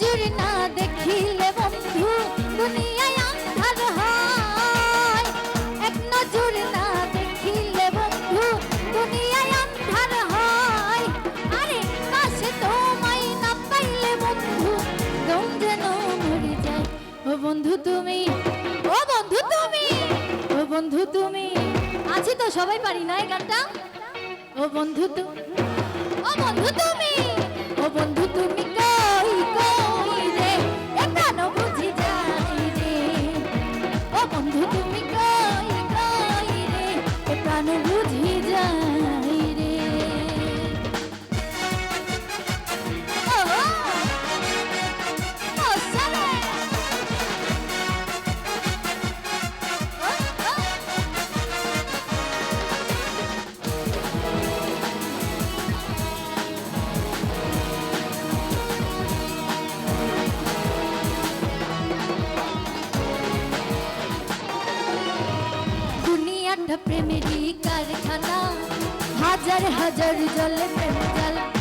নজর না দেখিলে বন্ধু, দুনিয়ায় আন্ধার হয়। এক নজর না দেখিলে বন্ধু, দুনিয়ায় আন্ধার হয়। আরে কাছে তোমায় না পাইলে বন্ধু, দম যেন মরে যায়। ও বন্ধু তুমি, ও বন্ধু তুমি, ও বন্ধু তুমি। আছি তো সবাই পারি না এই গানটা? ও বন্ধু তুমি ও বন্ধু তুমি, ও বন্ধু তুমি। হাজার জল জলে প্রেম জ্বালা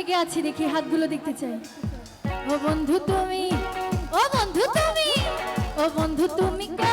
কে কে আছি দেখি হাতগুলো দেখতে চাই। ও বন্ধু তুমি, ও বন্ধু তুমি, ও বন্ধু তুমি কই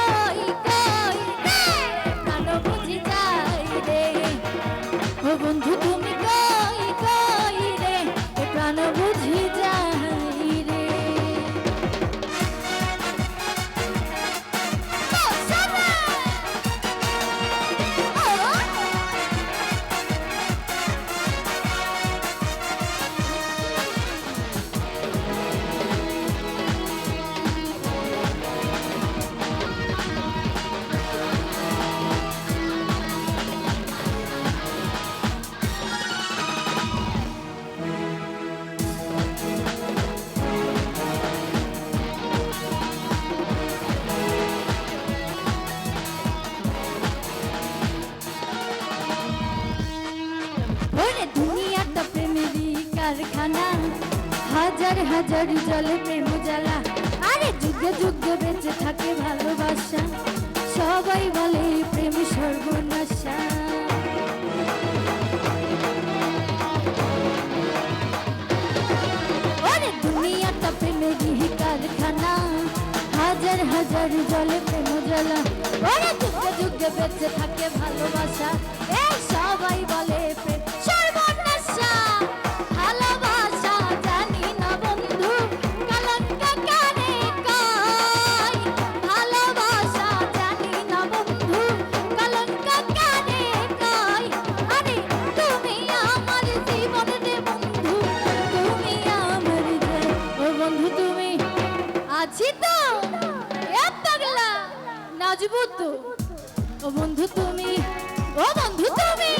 হাজার হাজার জলে প্রেম জ্বালা। আরে যুগে যুগে বেঁচে থাকে ভালোবাসা। সবাই বলে প্রেম সর্বনাশা। ওরে দুনিয়াটা প্রেমেরই কারখানা। হাজার হাজার জলে প্রেম জ্বালা। ওরে যুগে যুগে বেঁচে থাকে ভালোবাসা। এই সবাই বলে প্রেম আছি তো এ পাগলা। নাচবো ও বন্ধু তুমি ও বন্ধু তুমি।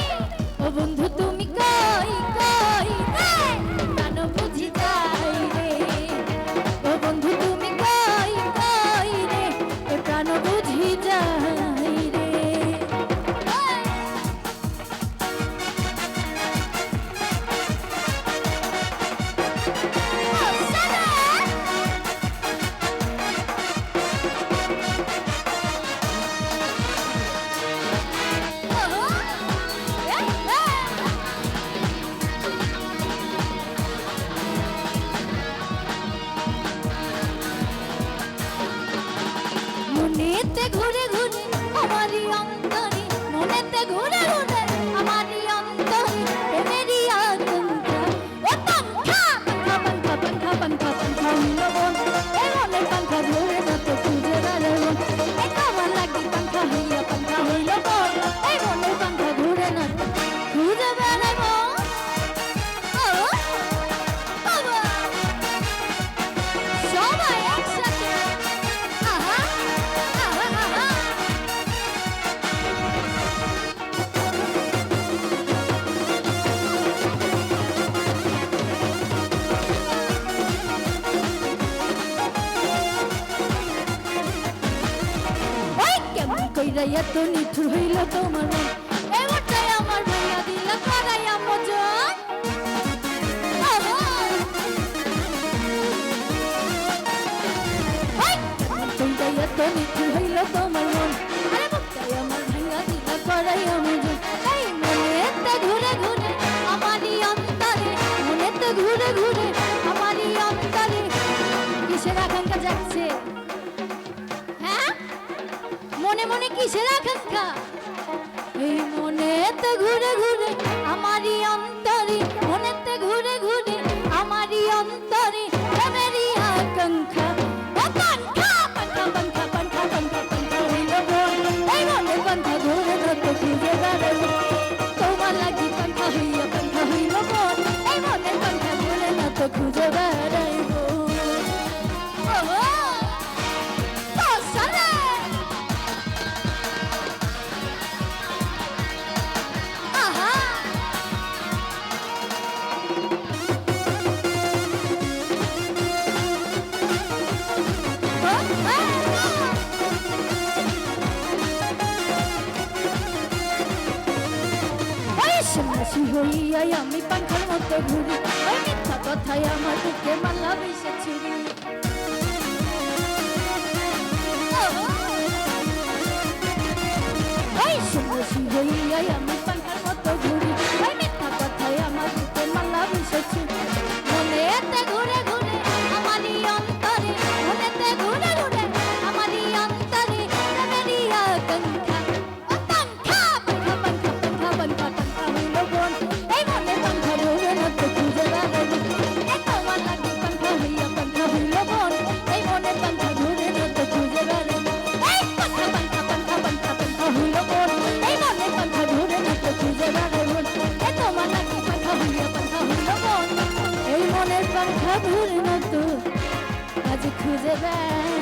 রাইয়া তো নিঠুর হইল তোমার মন। মনে কিসের আকাঙ্ক্ষা? এই মনে তো ঘুরে ঘুরে আমারই অন্ত সন্ন্যাসী হইয়াই আমি পাঙ্খার মতো ঘুরি। ওই মিথ্যা কথায় আমার বুকে মালা বেশে better